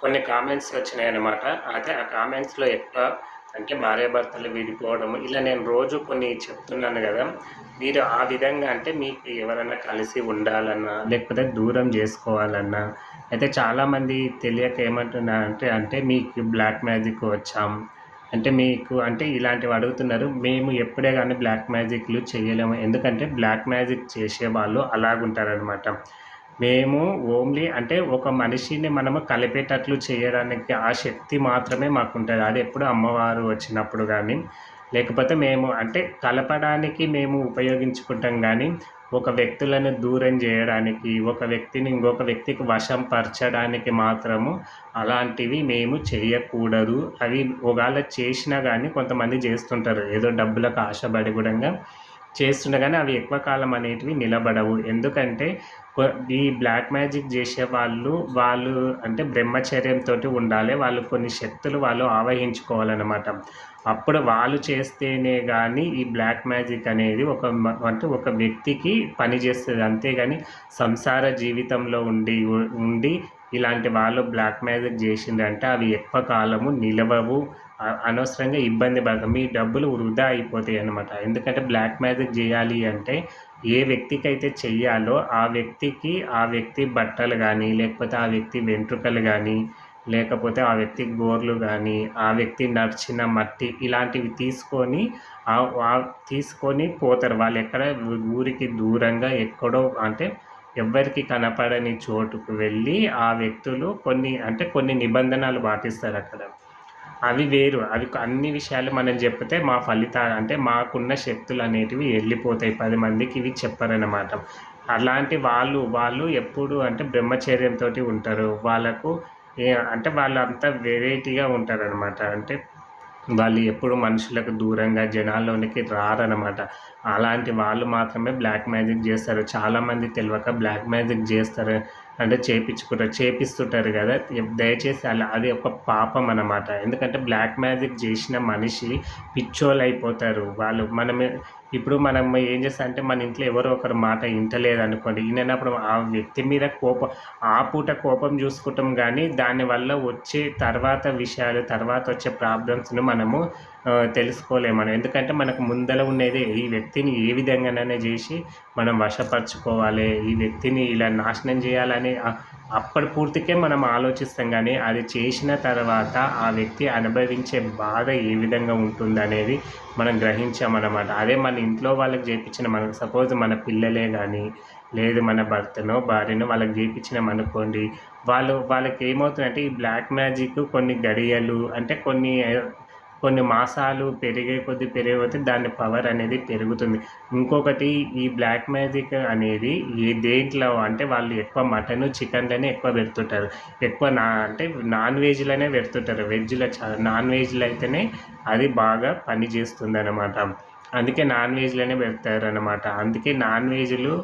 కొన్ని కామెంట్స్ వచ్చినాయి అనమాట అయితే ఆ కామెంట్స్లో ఎక్కువ అంటే భార్యాభర్తలు విడిపోవడం ఇలా నేను రోజు కొన్ని చెప్తున్నాను కదా మీరు ఆ విధంగా అంటే మీకు ఎవరైనా కలిసి ఉండాలన్నా లేకపోతే దూరం చేసుకోవాలన్నా అయితే చాలామంది తెలియక ఏమంటున్నారంటే అంటే మీకు బ్లాక్ మ్యాజిక్ వచ్చాం అంటే మీకు అంటే ఇలాంటివి అడుగుతున్నారు మేము ఎప్పుడే కానీ బ్లాక్ మ్యాజిక్లు చేయలేము ఎందుకంటే బ్లాక్ మ్యాజిక్ చేసే వాళ్ళు అలాగుంటారనమాట మేము ఓన్లీ అంటే ఒక మనిషిని మనము కలిపేటట్లు చేయడానికి ఆ శక్తి మాత్రమే మాకు ఉంటుంది అది ఎప్పుడు అమ్మవారు వచ్చినప్పుడు కానీ లేకపోతే మేము అంటే కలపడానికి మేము ఉపయోగించుకుంటాం కానీ ఒక వ్యక్తులను దూరం చేయడానికి ఒక వ్యక్తిని ఇంకొక వ్యక్తికి వశం పరచడానికి మాత్రము అలాంటివి మేము చేయకూడదు. అవి ఒకవేళ చేసినా కానీ కొంతమంది చేస్తుంటారు. ఏదో డబ్బులకు ఆశపడి కూడా చేస్తుండగానే అవి ఎక్కువ కాలం అనేటివి నిలబడవు. ఎందుకంటే ఈ బ్లాక్ మ్యాజిక్ చేసే వాళ్ళు వాళ్ళు అంటే బ్రహ్మచర్యంతో ఉండాలి. వాళ్ళు కొన్ని శక్తులు వాళ్ళు ఆవహించుకోవాలన్నమాట. అప్పుడు వాళ్ళు చేస్తేనే కానీ ఈ బ్లాక్ మ్యాజిక్ అనేది ఒక అంటే ఒక వ్యక్తికి పనిచేస్తుంది అంతేగాని సంసార జీవితంలో ఉండి ఉండి ఇలాంటి వాళ్ళు బ్లాక్ మ్యాజిక్ చేసిందంటే అవి ఎక్కువ కాలము నిలవవు. అనవసరంగా ఇబ్బంది పడక. మీ డబ్బులు వృధా అయిపోతాయి అన్నమాట. ఎందుకంటే బ్లాక్ మ్యాజిక్ చేయాలి అంటే ఏ వ్యక్తికి అయితే చెయ్యాలో ఆ వ్యక్తికి ఆ వ్యక్తి బట్టలు కానీ లేకపోతే ఆ వ్యక్తి వెంట్రుకలు కానీ లేకపోతే ఆ వ్యక్తి గోర్లు కానీ ఆ వ్యక్తి నడిచిన మట్టి ఇలాంటివి తీసుకొని ఆ తీసుకొని పోతారు. వాళ్ళు ఎక్కడ ఊరికి దూరంగా ఎక్కడో అంటే ఎవ్వరికి కనపడని చోటుకు వెళ్ళి ఆ వ్యక్తులు కొన్ని అంటే కొన్ని నిబంధనలు పాటిస్తారు అక్కడ. అవి వేరు. అవి అన్ని విషయాలు మనం చెప్తే మా ఫలితాలు అంటే మాకున్న శక్తులు అనేటివి వెళ్ళిపోతాయి పది మందికి ఇవి చెప్పరన్నమాట. అలాంటి వాళ్ళు వాళ్ళు ఎప్పుడు అంటే బ్రహ్మచర్యంతో ఉంటారు. వాళ్ళకు ఏ- అంటే వాళ్ళంతా వెరైటీగా ఉంటారు అనమాట అంటే వాళ్ళు ఎప్పుడు మనుషులకు దూరంగా జనాల్లోనికి రారనమాట అలాంటి వాళ్ళు మాత్రమే బ్లాక్ మ్యాజిక్ చేస్తారు. చాలామంది తెలియక బ్లాక్ మ్యాజిక్ చేస్తారు. అంటే చేపించుకుంటారు చేపిస్తుంటారు కదా. దయచేసి అలా అది ఒక పాపం అన్నమాట. ఎందుకంటే బ్లాక్ మ్యాజిక్ చేసిన మనిషి పిచ్చోళ్ళు అయిపోతారు వాళ్ళు మనం ఇప్పుడు మనం ఏం చేస్తా అంటే మన ఇంట్లో ఎవరో ఒకరు మాట ఇంటలేదు అనుకోండి వినప్పుడు ఆ వ్యక్తి మీద కోపం ఆ పూట కోపం చూసుకుంటాం కానీ దానివల్ల వచ్చే తర్వాత విషయాలు తర్వాత వచ్చే ప్రాబ్లమ్స్ను మనము తెలుసుకోలేము మనం. ఎందుకంటే మనకు ముందర ఉండేది ఈ వ్యక్తిని ఏ విధంగానైనా చేసి మనం వశపరచుకోవాలి. ఈ వ్యక్తిని ఇలా నాశనం చేయాలని అప్పటి పూర్తికే మనం ఆలోచిస్తాం కానీ అది చేసిన తర్వాత ఆ వ్యక్తి అనుభవించే బాధ ఏ విధంగా ఉంటుందనేది మనం గ్రహించామన్నమాట. అదే మన ఇంట్లో వాళ్ళకి చేయించిన మనకు సపోజ్ మన పిల్లలే కానీ లేదు మన భర్తనో భార్యనో వాళ్ళకి చేయించినాం అనుకోండి వాళ్ళు వాళ్ళకి ఏమవుతుందంటే ఈ బ్లాక్ మ్యాజిక్ కొన్ని గడియలు అంటే కొన్ని కొన్ని మాసాలు పెరిగే కొద్ది పెరిగే కొద్ది దాని పవర్ అనేది పెరుగుతుంది. ఇంకొకటి ఈ బ్లాక్ మ్యాజిక్ అనేది ఏ దేంట్లో అంటే వాళ్ళు ఎక్కువ మటన్ చికెన్లోనే ఎక్కువ పెడుతుంటారు. ఎక్కువ నా అంటే నాన్ వెజ్లోనే పెడుతుంటారు. వెజ్లో చా నాన్ వెజ్లో అయితేనే అది బాగా పని చేస్తుంది అనమాట అందుకే నాన్ వెజ్లోనే పెడతారు అనమాట అందుకే నాన్ వెజ్లు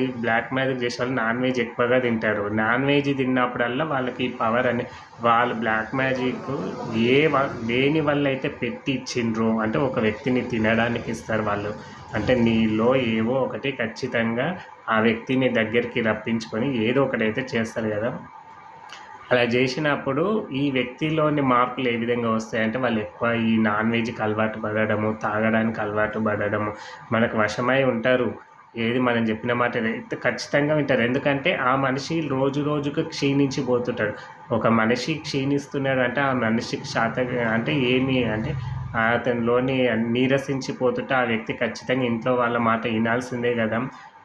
ఈ బ్లాక్ మ్యాజిక్ చేసే వాళ్ళు నాన్ వెజ్ ఎక్కువగా తింటారు. నాన్ వెజ్ తిన్నప్పుడల్లా వాళ్ళకి పవర్ అని వాళ్ళు బ్లాక్ మ్యాజిక్ ఏ దేని వల్ల అయితే పెట్టి ఇచ్చిండ్రు అంటే ఒక వ్యక్తిని తినడానికి ఇస్తారు వాళ్ళు అంటే నీలో ఏవో ఒకటి ఖచ్చితంగా ఆ వ్యక్తిని దగ్గరికి రప్పించుకొని ఏదో ఒకటైతే చేస్తారు కదా. అలా చేసినప్పుడు ఈ వ్యక్తిలోని మార్పులు ఏ విధంగా వస్తాయంటే వాళ్ళు ఎక్కువ ఈ నాన్ వెజ్కి అలవాటు పడడము తాగడానికి అలవాటు పడడము మనకు వశమై ఉంటారు. ఏది మనం చెప్పిన మాట అయితే ఖచ్చితంగా వింటారు. ఎందుకంటే ఆ మనిషి రోజు రోజుకు క్షీణించి పోతుంటాడు ఒక మనిషి క్షీణిస్తున్నాడు అంటే ఆ మనిషికి శాత అంటే ఏమి అంటే అతనిలోని నీరసించిపోతుంటే ఆ వ్యక్తి ఖచ్చితంగా ఇంట్లో వాళ్ళ మాట వినాల్సిందే కదా.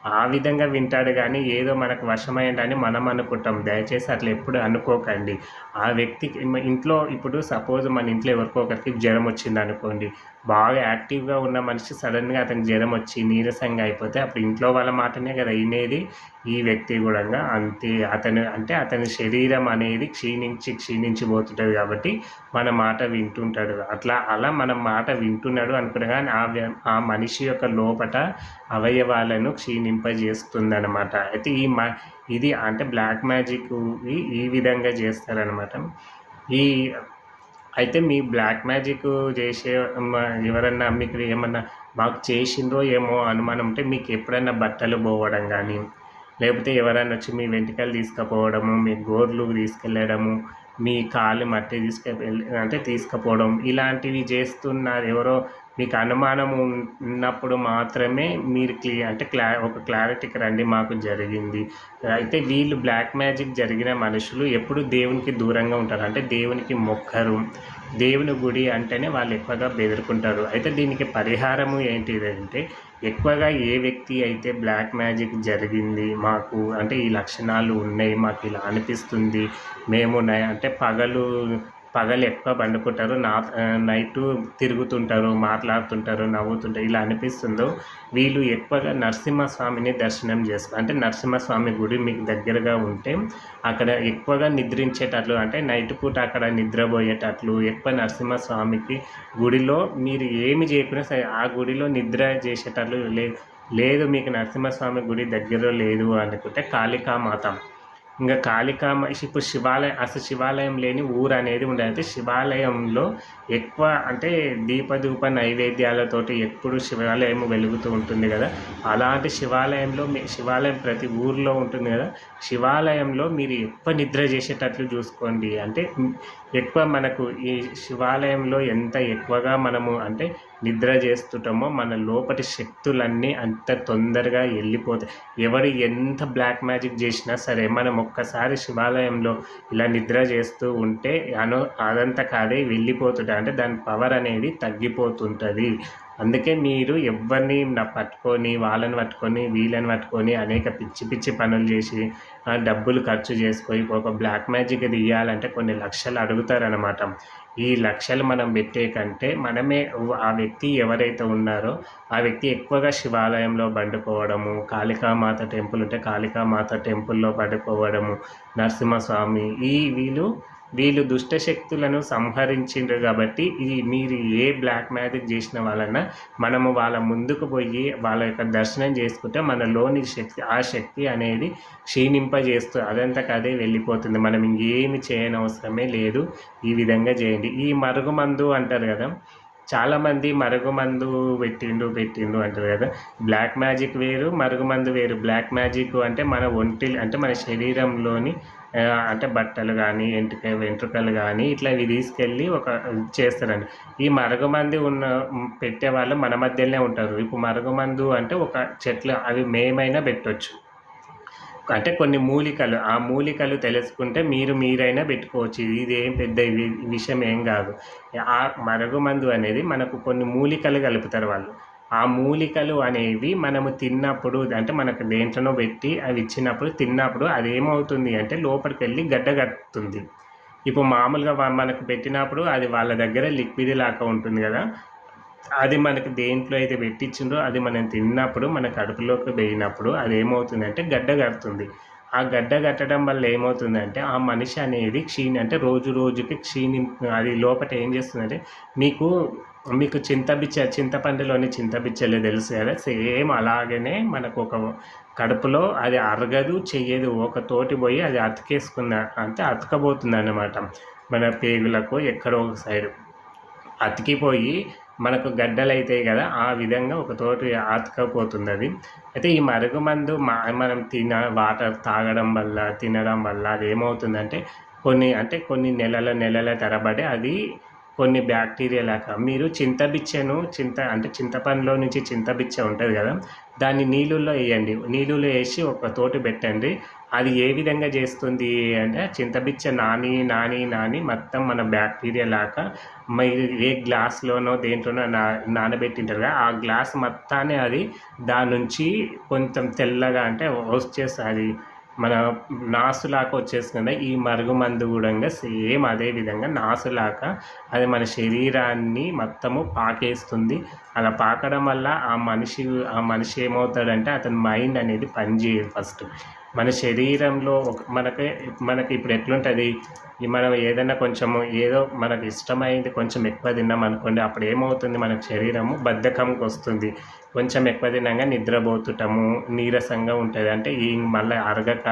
ఆ విధంగా వింటాడు కానీ ఏదో మనకు వశమైందని మనం అనుకుంటాం. దయచేసి అట్లా ఎప్పుడు అనుకోకండి. ఆ వ్యక్తికి ఇంట్లో ఇప్పుడు సపోజ్ మన ఇంట్లో ఎవరికో ఒకరికి జ్వరం వచ్చింది అనుకోండి. బాగా యాక్టివ్గా ఉన్న మనిషి సడన్గా అతనికి జ్వరం వచ్చి నీరసంగా అయిపోతే అప్పుడు ఇంట్లో వాళ్ళ మాటనే కదా వినేది. ఈ వ్యక్తి కూడా అంతే అతను అంటే అతని శరీరం అనేది క్షీణించి క్షీణించిపోతుంటుంది కాబట్టి మన మాట వింటుంటాడు. అట్లా అలా మన మాట వింటున్నాడు అనుకున్నా కానీ ఆ వ్య- ఆ మనిషి యొక్క లోపట అవయవాలను క్షీణి అనమాట అయితే ఈ మ ఇది అంటే బ్లాక్ మ్యాజిక్ ఈ విధంగా చేస్తారనమాట ఈ అయితే మీ బ్లాక్ మ్యాజిక్ చేసే ఎవరన్నా మీకు ఏమన్నా మాకు చేసిండ్రో ఏమో అనుమానం ఉంటే మీకు ఎప్పుడైనా బట్టలు పోవడం కానీ లేకపోతే ఎవరైనా వచ్చి మీ వెంట్రుకలు తీసుకుపోవడము మీ గోర్లు తీసుకెళ్ళడము మీ కాళ్ళు మట్టి తీసుకెళ్ళి అంటే తీసుకుపోవడం ఇలాంటివి చేస్తున్నారు ఎవరో మీకు అనుమానం ఉన్నప్పుడు మాత్రమే మీరు క్లియర్ అంటే క్లా ఒక క్లారిటీకి రండి మాకు జరిగింది. అయితే వీళ్ళు బ్లాక్ మ్యాజిక్ జరిగిన మనుషులు ఎప్పుడు దేవునికి దూరంగా ఉంటారు. అంటే దేవునికి మొక్కరు. దేవుని గుడి అంటేనే వాళ్ళు ఎక్కువగా బెదురుకుంటారు. అయితే దీనికి పరిహారము ఏంటిదంటే ఎక్కువగా ఏ వ్యక్తి అయితే బ్లాక్ మ్యాజిక్ జరిగింది మాకు అంటే ఈ లక్షణాలు ఉన్నాయి మాకు ఇలా అనిపిస్తుంది మేము అంటే పగలు పగలు ఎక్కువ పండుకుంటారు. నా నైట్ తిరుగుతుంటారు మాట్లాడుతుంటారు నవ్వుతుంటారు ఇలా అనిపిస్తుందో వీళ్ళు ఎక్కువగా నరసింహస్వామిని దర్శనం చేస్తారు అంటే నరసింహస్వామి గుడి మీకు దగ్గరగా ఉంటే అక్కడ ఎక్కువగా నిద్రించేటట్లు అంటే నైట్ పూట అక్కడ నిద్రపోయేటట్లు ఎక్కువ నరసింహస్వామికి గుడిలో మీరు ఏమి చేయకున్నా సరే ఆ గుడిలో నిద్ర చేసేటట్లు లేదు లేదు మీకు నరసింహస్వామి గుడి దగ్గరలో లేదు అనుకుంటే కాళికామాత ఇంకా కాళికామ ఇప్పుడు శివాలయం అసలు శివాలయం లేని ఊరు అనేది ఉండదు. అయితే శివాలయంలో ఎక్కువ అంటే దీపధూప నైవేద్యాలతోటి ఎప్పుడు శివాలయం వెలుగుతూ ఉంటుంది కదా. అలాంటి శివాలయంలో మీ శివాలయం ప్రతి ఊర్లో ఉంటుంది కదా. శివాలయంలో మీరు ఎక్కువ నిద్ర చేసేటట్లు చూసుకోండి. అంటే ఎక్కువ మనకు ఈ శివాలయంలో ఎంత ఎక్కువగా మనము అంటే నిద్ర చేస్తుంటామో మన లోపటి శక్తులన్నీ అంత తొందరగా వెళ్ళిపోతాయి ఎవరు ఎంత బ్లాక్ మ్యాజిక్ చేసినా సరే మనం ఒక్కసారి శివాలయంలో ఇలా నిద్ర చేస్తూ ఉంటే అను అదంతా కాదే వెళ్ళిపోతుంటా అంటే దాని పవర్ అనేది తగ్గిపోతుంటుంది. అందుకే మీరు ఎవరిని పట్టుకొని వాళ్ళని పట్టుకొని వీళ్ళని పట్టుకొని అనేక పిచ్చి పిచ్చి పనులు చేసి డబ్బులు ఖర్చు చేసుకొని ఒక బ్లాక్ మ్యాజిక్ తీయాలంటే కొన్ని లక్షలు అడుగుతారనమాట ఈ లక్షలు మనం పెట్టే కంటే మనమే ఆ వ్యక్తి ఎవరైతే ఉన్నారో ఆ వ్యక్తి ఎక్కువగా శివాలయంలో బండుకోవడము కాళికామాత టెంపుల్ ఉంటే కాళికామాత టెంపుల్లో పడుకోవడము నరసింహస్వామి ఈ వీళ్ళు వీళ్ళు దుష్ట శక్తులను సంహరించిండ్రు కాబట్టి ఈ మీరు ఏ బ్లాక్ మ్యాజిక్ చేసిన వాళ్ళన మనము వాళ్ళ ముందుకు పోయి వాళ్ళ యొక్క దర్శనం చేసుకుంటే మనలోని శక్తి ఆ శక్తి అనేది క్షీణింపజేస్తూ అదంతకు అదే వెళ్ళిపోతుంది. మనం ఇంకేమి చేయనవసరమే లేదు. ఈ విధంగా చేయండి. ఈ మరుగుమందు అంటారు కదా చాలామంది మరుగుమందు పెట్టిండు పెట్టిండు అంటారు కదా. బ్లాక్ మ్యాజిక్ వేరు మరుగుమందు వేరు. బ్లాక్ మ్యాజిక్ అంటే మన ఒంటి అంటే మన శరీరంలోని అంటే బట్టలు కానీ ఎంటుక వెంట్రుకలు కానీ ఇట్లా ఇవి తీసుకెళ్ళి ఒక చేస్తారండి. ఈ మరుగుమంది ఉన్న పెట్టే వాళ్ళు మన మధ్యలోనే ఉంటారు. ఇప్పుడు మరుగుమందు అంటే ఒక చెట్లు అవి మేమైనా పెట్టవచ్చు అంటే కొన్ని మూలికలు ఆ మూలికలు తెలుసుకుంటే మీరు మీరైనా పెట్టుకోవచ్చు. ఇది ఏం పెద్ద విషయం ఏం కాదు. ఆ మరుగుమందు అనేది మనకు కొన్ని మూలికలు కలుపుతారు వాళ్ళు. ఆ మూలికలు అనేవి మనము తిన్నప్పుడు అంటే మనకు దేంట్లోనో పెట్టి అవి ఇచ్చినప్పుడు తిన్నప్పుడు అది ఏమవుతుంది అంటే లోపలికి వెళ్ళి గడ్డ కట్టుతుంది ఇప్పుడు మామూలుగా మనకు పెట్టినప్పుడు అది వాళ్ళ దగ్గర లిక్విడ్ లాగా ఉంటుంది కదా. అది మనకు దేంట్లో అయితే పెట్టించిందో అది మనం తిన్నప్పుడు మన కడుపులోకి పోయినప్పుడు అది ఏమవుతుందంటే గడ్డ కడుతుంది. ఆ గడ్డ కట్టడం వల్ల ఏమవుతుందంటే ఆ మనిషి అనేది క్షీణ అంటే రోజు రోజుకి క్షీణి అది లోపల ఏం చేస్తుందంటే మీకు మీకు చింతబిచ్చ చింతపండులోని చింతబిచ్చలే తెలుసు కదా? సేమ్ అలాగనే మనకు ఒక కడుపులో అది అరగదు చెయ్యదు. ఒక తోటి పోయి అది అతికేసుకున్న అంటే అతకబోతుంది అన్నమాట మన పేగులకు ఎక్కడో ఒక సైడు. అతికిపోయి మనకు గడ్డలు అవుతాయి కదా ఆ విధంగా ఒక తోటి అతకపోతుంది అది అయితే ఈ మరుగుమందు మా మనం తిన వాటర్ తాగడం వల్ల తినడం వల్ల అది ఏమవుతుందంటే కొన్ని అంటే కొన్ని నెలల నెలల తరబడి అది కొన్ని బ్యాక్టీరియా లాగా. మీరు చింతబిచ్చను చింత అంటే చింతపండులో నుంచి చింతబిచ్చ ఉంటుంది కదా దాన్ని నీళ్ళల్లో వేయండి. నీళ్ళలో వేసి ఒక తోటి పెట్టండి. అది ఏ విధంగా చేస్తుంది అంటే చింతబిచ్చ నాని నాని నాని మొత్తం మన బ్యాక్టీరియా లాగా. మీరు ఏ గ్లాస్లోనో దేంట్లోనో నా నానబెట్టింటారు కదా ఆ గ్లాస్ మొత్తాన్ని అది దాని నుంచి కొంచెం తెల్లగా అంటే వచ్చేస్తుంది అది మన నాసులాగా వచ్చేస్తుంది ఈ మరుగుమందు కూడా సేమ్ అదే విధంగా నాసులాగా అది మన శరీరాన్ని మొత్తము పాకేస్తుంది. అలా పాకడం వల్ల ఆ మనిషి ఆ మనిషి ఏమవుతాడంటే అతని మైండ్ అనేది పనిచేయదు ఫస్ట్. మన శరీరంలో ఒక మనకి మనకి ఇప్పుడు ఎట్లుంటుంది? మనం ఏదైనా కొంచెము ఏదో మనకు ఇష్టమైంది కొంచెం ఎక్కువ తిన్నాం అనుకోండి అప్పుడు ఏమవుతుంది? మనకు శరీరము బద్ధకంకి వస్తుంది. కొంచెం ఎక్కువ తిన్నాక నిద్రపోతుంటాము నీరసంగా ఉంటుంది. అంటే ఈ మళ్ళీ అరగక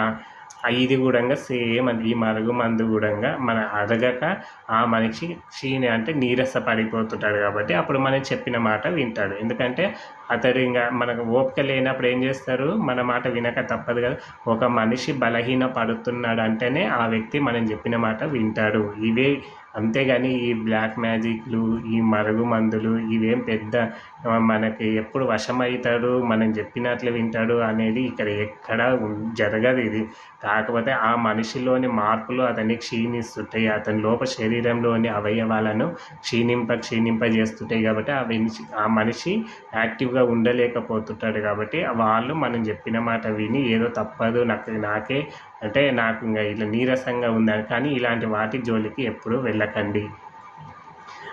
ఇది కూడా సేమ్ అది. ఈ మరుగు మందు కూడా మన అరగక ఆ మనిషి క్షీణ అంటే నీరస పడిపోతుంటాడు కాబట్టి అప్పుడు మనం చెప్పిన మాట వింటాడు. ఎందుకంటే అతడు ఇంకా మనకు ఓపిక లేనప్పుడు ఏం చేస్తారు? మన మాట వినక తప్పదు కదా. ఒక మనిషి బలహీన పడుతున్నాడు అంటేనే ఆ వ్యక్తి మనం చెప్పిన మాట వింటాడు. ఇవే అంతేగాని ఈ బ్లాక్ మ్యాజిక్లు ఈ మరుగు మందులు ఇవేం పెద్ద మనకి ఎప్పుడు వశమవుతాడు మనం చెప్పినట్లు వింటాడు అనేది ఇక్కడ ఎక్కడ జరగదు ఇది. కాకపోతే ఆ మనిషిలోని మార్పులు అతన్ని క్షీణిస్తుంటాయి. అతని లోప శరీరంలోని అవయవాలను క్షీణింప క్షీణింప చేస్తుంటాయి కాబట్టి ఆ మనిషి ఆ మనిషి యాక్టివ్గా ఉండలేకపోతుంటాడు కాబట్టి వాళ్ళు మనం చెప్పిన మాట విని ఏదో తప్పదు నాకు నాకే అంటే నాకు ఇంకా ఇట్లా నీరసంగా ఉందని కానీ ఇలాంటి వాటి జోలికి ఎప్పుడూ వెళ్ళకండి.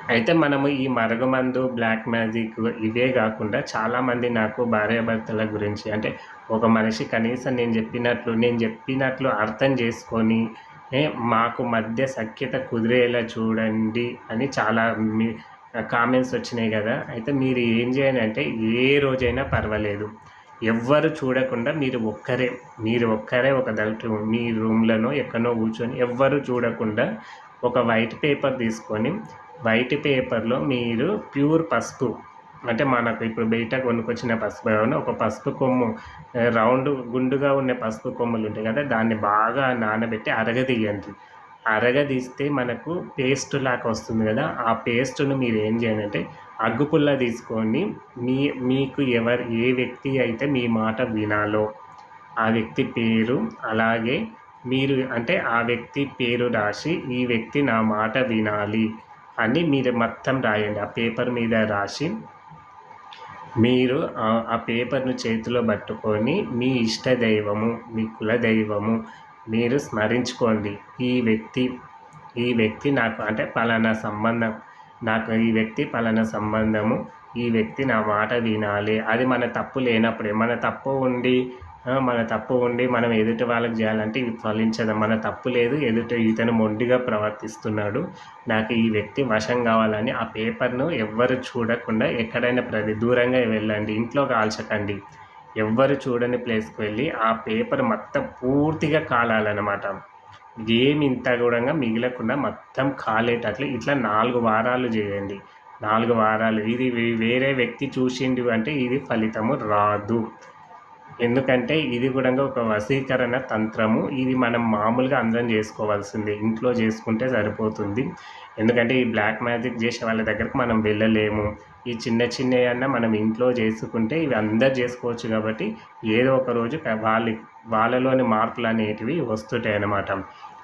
అయితే మనము ఈ మరగమందు బ్లాక్ మ్యాజిక్ ఇవే కాకుండా చాలామంది నాకు భార్యాభర్తల గురించి అంటే ఒక మనిషి కనీసం నేను చెప్పినట్లు నేను చెప్పినట్లు అర్థం చేసుకొని మాకు మధ్య సఖ్యత కుదిరేలా చూడండి అని చాలా మీ కామెంట్స్ వచ్చినాయి కదా. అయితే మీరు ఏం చేయండి అంటే ఏ రోజైనా పర్వాలేదు. ఎవ్వరు చూడకుండా మీరు ఒక్కరే మీరు ఒక్కరే ఒక దగ్గర మీ రూమ్లోనో ఎక్కడో కూర్చొని ఎవ్వరు చూడకుండా ఒక వైట్ పేపర్ తీసుకొని వైట్ పేపర్లో మీరు ప్యూర్ పసుపు అంటే మనకు ఇప్పుడు బయట కొనుక్కొచ్చిన పసుపు ఒక పసుపు కొమ్ము రౌండ్ గుండుగా ఉన్న పసుపు కొమ్ములు ఉంటాయి కదా దాన్ని బాగా నానబెట్టి అరగదీయండి అరగదీస్తే మనకు పేస్ట్ లాగా వస్తుంది కదా ఆ పేస్ట్ను మీరు ఏం చేయాలంటే అగ్గుపుల్ల తీసుకొని మీ మీకు ఎవరు ఏ వ్యక్తి అయితే మీ మాట వినాలో ఆ వ్యక్తి పేరు అలాగే మీరు అంటే ఆ వ్యక్తి పేరు రాసి ఈ వ్యక్తి నా మాట వినాలి అని మీరు మొత్తం రాయండి. ఆ పేపర్ మీద రాసి మీరు ఆ- ఆ పేపర్ను చేతిలో పట్టుకొని మీ ఇష్ట దైవము మీ కుల దైవము మీరు స్మరించుకోండి. ఈ వ్యక్తి ఈ వ్యక్తి నాకు అంటే పలానా సంబంధం నాకు ఈ వ్యక్తి పలానా సంబంధము ఈ వ్యక్తి నా మాట వినాలి. అది మన తప్పు లేనప్పుడే మన తప్పు ఉండి మన తప్పు ఉండి మనం ఎదుటి వాళ్ళకి చేయాలంటే ఇది ఫలించదు. మన తప్పు లేదు ఎదుట ఇతను మొండిగా ప్రవర్తిస్తున్నాడు. నాకు ఈ వ్యక్తి వశం కావాలని ఆ పేపర్ను ఎవ్వరు చూడకుండా ఎక్కడైనా ప్రతి దూరంగా వెళ్ళండి. ఇంట్లో కాల్చకండి. ఎవ్వరు చూడని ప్లేస్కి వెళ్ళి ఆ పేపర్ మొత్తం పూర్తిగా కాలాలన్నమాట. ఏమి ఇంత కూడా మిగిలకుండా మొత్తం కాలేటట్లు ఇట్లా నాలుగు వారాలు చేయండి. నాలుగు వారాలు. ఇది వేరే వ్యక్తి చూసిండు అంటే ఇది ఫలితము రాదు. ఎందుకంటే ఇది కూడా ఒక వశీకరణ తంత్రము. ఇది మనం మామూలుగా అందరం చేసుకోవాల్సిందే. ఇంట్లో చేసుకుంటే సరిపోతుంది. ఎందుకంటే ఈ బ్లాక్ మ్యాజిక్ చేసే వాళ్ళ దగ్గరకు మనం వెళ్ళలేము. ఈ చిన్న చిన్నవి అన్న మనం ఇంట్లో చేసుకుంటే ఇవి అందరు చేసుకోవచ్చు కాబట్టి ఏదో ఒక రోజు వాళ్ళ వాళ్ళలోని మార్పులు అనేటివి వస్తుంటాయి అన్నమాట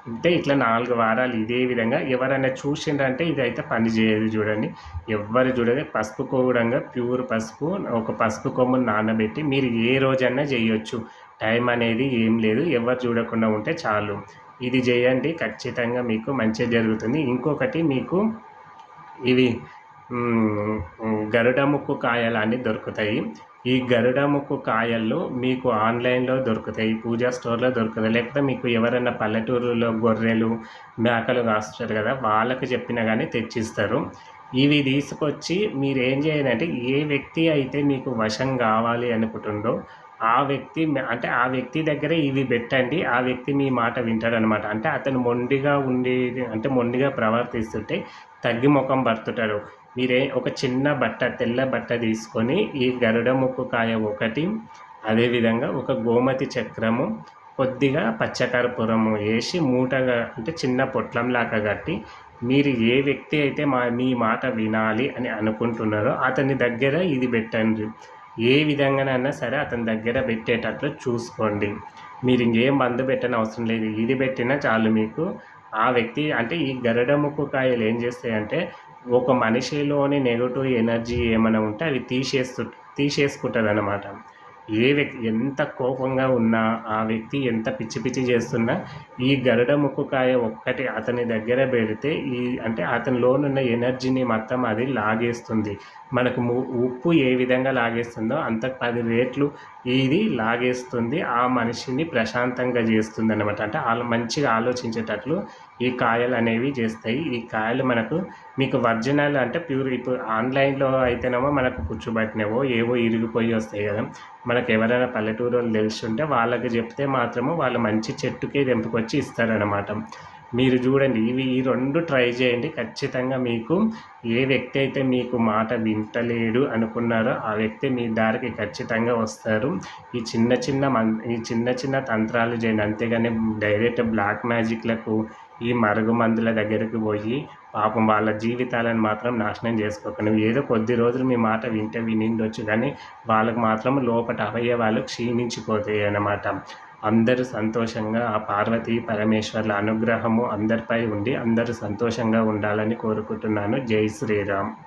అంటే ఇట్లా నాలుగు వారాలు ఇదే విధంగా ఎవరైనా చూసిండ్రంటే ఇదైతే పని చేయదు చూడండి. ఎవ్వరు చూడదు పసుపు కూడా ప్యూర్ పసుపు ఒక పసుపు కొమ్మును నానబెట్టి మీరు ఏ రోజన్నా చేయొచ్చు. టైం అనేది ఏం లేదు. ఎవరు చూడకుండా ఉంటే చాలు. ఇది చేయండి. ఖచ్చితంగా మీకు మంచి జరుగుతుంది. ఇంకొకటి మీకు ఇవి గరుడ ముక్కు కాయలు అన్నీ దొరుకుతాయి. ఈ గరుడ ముక్కు కాయలు మీకు ఆన్లైన్లో దొరుకుతాయి పూజా స్టోర్లో దొరుకుతాయి. లేకపోతే మీకు ఎవరైనా పల్లెటూరులో గొర్రెలు మేకలు కాస్తారు కదా వాళ్ళకి చెప్పినా కానీ తెచ్చిస్తారు. ఇవి తీసుకొచ్చి మీరు ఏం చేయాలంటే ఏ వ్యక్తి అయితే మీకు వశం కావాలి అనుకుంటుందో ఆ వ్యక్తి అంటే ఆ వ్యక్తి దగ్గరే ఇవి పెట్టండి ఆ వ్యక్తి మీ మాట వింటాడు అనమాట అంటే అతను మొండిగా ఉండేది అంటే మొండిగా ప్రవర్తిస్తుంటే తగ్గి ముఖం పడుతుంటాడు. మీరే ఒక చిన్న బట్ట తెల్ల బట్ట తీసుకొని ఈ గరుడ ముక్కు కాయ ఒకటి అదేవిధంగా ఒక గోమతి చక్రము కొద్దిగా పచ్చకర్పూరము వేసి మూటగా అంటే చిన్న పొట్లంలాగా కట్టి మీరు ఏ వ్యక్తి అయితే మా మీ మాట వినాలి అని అనుకుంటున్నారో అతని దగ్గర ఇది పెట్టండి. ఏ విధంగానైనా సరే అతని దగ్గర పెట్టేటట్లు చూసుకోండి. మీరు ఇంకేం మందు పెట్టని అవసరం లేదు. ఇది పెట్టినా చాలు మీకు. ఆ వ్యక్తి అంటే ఈ గరుడ ముక్కు కాయలు ఏం చేస్తాయంటే ఒక మనిషిలోని నెగటివ్ ఎనర్జీ ఏమైనా ఉంటే అవి తీసేస్తు తీసేసుకుంటుంది అనమాట ఏ వ్యక్తి ఎంత కోపంగా ఉన్నా ఆ వ్యక్తి ఎంత పిచ్చి పిచ్చి చేస్తున్నా ఈ గరుడ ముక్కుకాయ ఒక్కటి అతని దగ్గర పెడితే ఈ అంటే అతనిలోనున్న ఎనర్జీని మొత్తం అది లాగేస్తుంది. మనకు ము- ఉప్పు ఏ విధంగా లాగేస్తుందో అంత పది రేట్లు ఇది లాగేస్తుంది. ఆ మనిషిని ప్రశాంతంగా చేస్తుంది అనమాట అంటే వాళ్ళు మంచిగా ఆలోచించేటట్లు ఈ కాయలు అనేవి చేస్తాయి. ఈ కాయలు మనకు మీకు ఒరిజినల్ అంటే ప్యూర్ ఇప్పుడు ఆన్లైన్లో అయితేనేమో మనకు కూర్చోబెట్టినవో ఏవో ఇరిగిపోయి వస్తాయి కదా. మనకు ఎవరైనా పల్లెటూరు వాళ్ళు తెలుసుంటే వాళ్ళకి చెప్తే మాత్రము వాళ్ళు మంచి చెట్టుకే తెంపుకొచ్చి ఇస్తారనమాట మీరు చూడండి ఇవి ఈ రెండు ట్రై చేయండి. ఖచ్చితంగా మీకు ఏ వ్యక్తి అయితే మీకు మాట వింటలేడు అనుకున్నారో ఆ వ్యక్తి మీ దారికి ఖచ్చితంగా వస్తారు. ఈ చిన్న చిన్న మన్ ఈ చిన్న చిన్న తంత్రాలు చేయండి. అంతేగాని డైరెక్ట్ బ్లాక్ మ్యాజిక్లకు ఈ మరుగు మందుల దగ్గరికి పోయి పాపం వాళ్ళ జీవితాలను మాత్రం నాశనం చేసుకోకండి. ఏదో కొద్ది రోజులు మీ మాట వింటే వినిండొచ్చు కానీ వాళ్ళకు మాత్రం లోపల అవయవాలు క్షీణించిపోతాయి అన్నమాట. అందరూ సంతోషంగా ఆ పార్వతీ పరమేశ్వర్ల అనుగ్రహము అందరిపై ఉండి అందరూ సంతోషంగా ఉండాలని కోరుకుంటున్నాను. జై శ్రీరామ్.